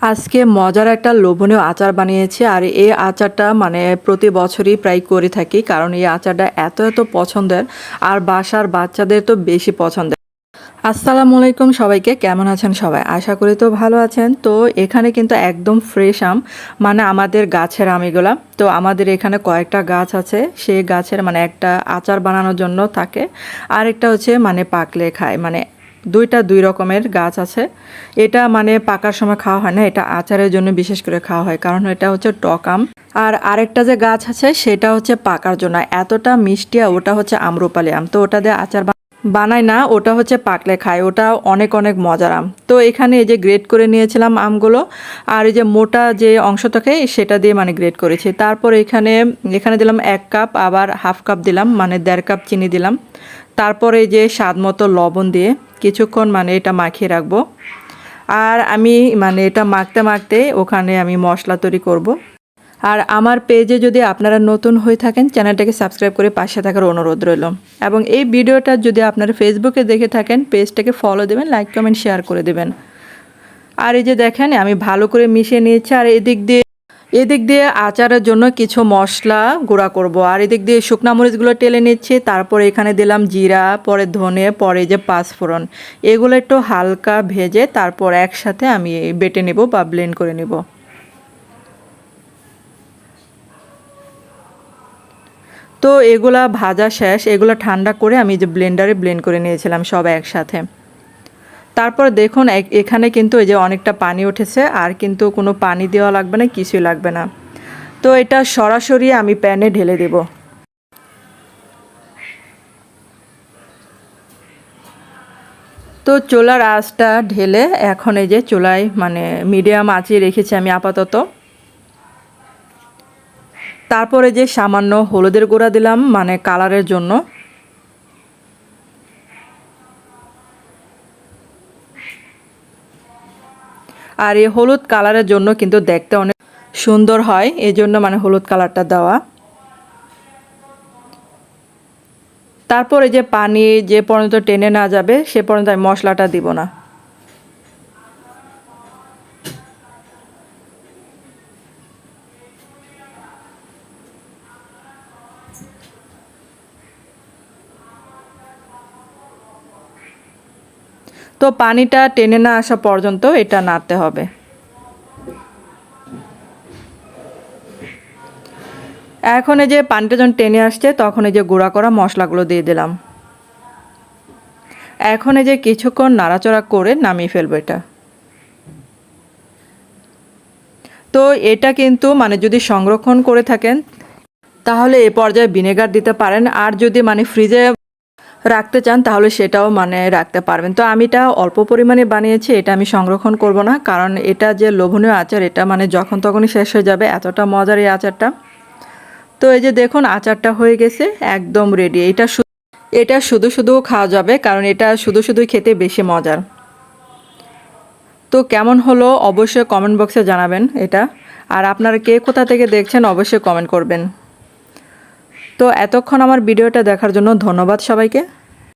আজকে মজার একটা লোভনীয় আচার বানিয়েছি আর এই আচারটা মানে প্রতি বছরই প্রায় করে থাকি, কারণ এই আচারটা এত এত পছন্দের আর বাসার বাচ্চাদের তো বেশি পছন্দের। আসসালামু আলাইকুম সবাইকে, কেমন আছেন সবাই? আশা করি তো ভালো আছেন। তো এখানে কিন্তু একদম ফ্রেশ আম মানে আমাদের গাছের আম এগুলা তো আমাদের এখানে কয়েকটা গাছ আছে, সেই গাছের মানে একটা আচার বানানোর জন্য থাকে। আর একটা হচ্ছে মানে পাকলে খায় মানে দুইটা দুই রকমের গাছ আছে। এটা মানে পাকার সময় খাওয়া হয় না, এটা আচারের জন্য বিশেষ করে খাওয়া হয়। কারণ এটা হচ্ছে টক আম। আর আরেকটা যে গাছ আছে, সেটা হচ্ছে পাকার জন্য। এতটা মিষ্টি আর ওটা হচ্ছে আমরুপালি আম। তো ওটা দিয়ে আচার বানায় না, ওটা হচ্ছে পাকলে খায় ওটা অনেক অনেক মজার আম। তো এখানে এই যে গ্রেড করে নিয়েছিলাম আমগুলো, আর এই যে মোটা যে অংশ থাকে, সেটা দিয়ে মানে গ্রেড করেছি। তারপর এখানে এখানে দিলাম এক কাপ, আবার হাফ কাপ দিলাম মানে দেড় কাপ চিনি দিলাম। তারপরে এই যে স্বাদ মতো লবণ দিয়ে কিছুক্ষণ মানে এটা মাখিয়ে রাখব। আর আমি মানে এটা মাখতে মাখতে ওখানে আমি মশলা তৈরি করব। আর আমার পেজে যদি আপনারা নতুন হয়ে থাকেন, চ্যানেলটাকে সাবস্ক্রাইব করে পাশে থাকার অনুরোধ রইল। এবং এই ভিডিওটা যদি আপনারা ফেসবুকে দেখে থাকেন, পেজটাকে ফলো দেবেন লাইক কমেন্ট শেয়ার করে দেবেন। আর এই যে দেখেন, আমি ভালো করে মিশিয়ে নিয়েছি, আর এদিক দিয়ে এদিক দিয়ে আচারের জন্য কিছু মশলা গুঁড়া করব। আর এদিক দিয়ে শুকনা মরিচগুলো টেলে নিচ্ছি। তারপর এখানে দিলাম জিরা, পরে ধনে, পরে যে পাঁচফোড়ন। এগুলো একটু হালকা ভেজে তারপর একসাথে আমি বেটে নেব বা ব্লেন্ড করে নেব। তো এগুলা ভাজা শেষ। এগুলো ঠান্ডা করে আমি যে ব্লেন্ডারে ব্লেন্ড করে নিয়েছিলাম সব একসাথে। তারপর দেখুন এখানে কিন্তু এই যে অনেকটা পানি উঠেছে, আর কিন্তু কোনো পানি দেওয়া লাগবে না, কিছুই লাগবে না। তো এটা সরাসরি আমি প্যানে ঢেলে দেব। তো চোলার আঁচটা ঢেলে এখন এই যে চুলায় মানে মিডিয়াম আঁচে রেখেছি আমি আপাতত। তারপরে যে সামান্য হলুদের গুঁড়া দিলাম মানে কালারের জন্য। আর এই হলুদ কালারের জন্য কিন্তু দেখতে অনেক সুন্দর হয়, এই জন্য মানে হলুদ কালারটা দেওয়া। তারপরে যে পানি যে পর্যন্ত টেনে না যাবে, সে পর্যন্ত আমি মশলাটা দিব না। তো পানিটা টেনে না আসা পর্যন্ত এটা নাড়তে হবে। এখন এই যে পানিটা যখন টেনে আসছে, তখন এই যে গুঁড়া করা মশলাগুলো দিয়ে দিলাম। এখন এই যে কিছুক্ষণ নাড়াচড়া করে নামিয়ে ফেলব এটা। তো এটা কিন্তু মানে যদি সংরক্ষণ করে থাকেন, তাহলে এ পর্যায়ে ভিনেগার দিতে পারেন। আর যদি মানে ফ্রিজে রাখতে চান, তাহলে সেটাও মানে রাখতে পারবেন। তো আমি এটা অল্প পরিমাণে বানিয়েছি, এটা আমি সংরক্ষণ করব না, কারণ এটা যে লোভনীয় আচার, এটা মানে যখন তখনই শেষ হয়ে যাবে, এতটা মজার এই আচারটা। তো এই যে দেখুন, আচারটা হয়ে গেছে, একদম রেডি এটা এটা শুধু শুধু খাওয়া যাবে, কারণ এটা শুধু শুধু খেতে বেশি মজার। তো কেমন হলো অবশ্যই কমেন্ট বক্সে জানাবেন এটা। আর আপনারা কে কোথা থেকে দেখছেন, অবশ্যই কমেন্ট করবেন। তো এতক্ষণ আমার ভিডিওটা দেখার জন্য ধন্যবাদ সবাইকে।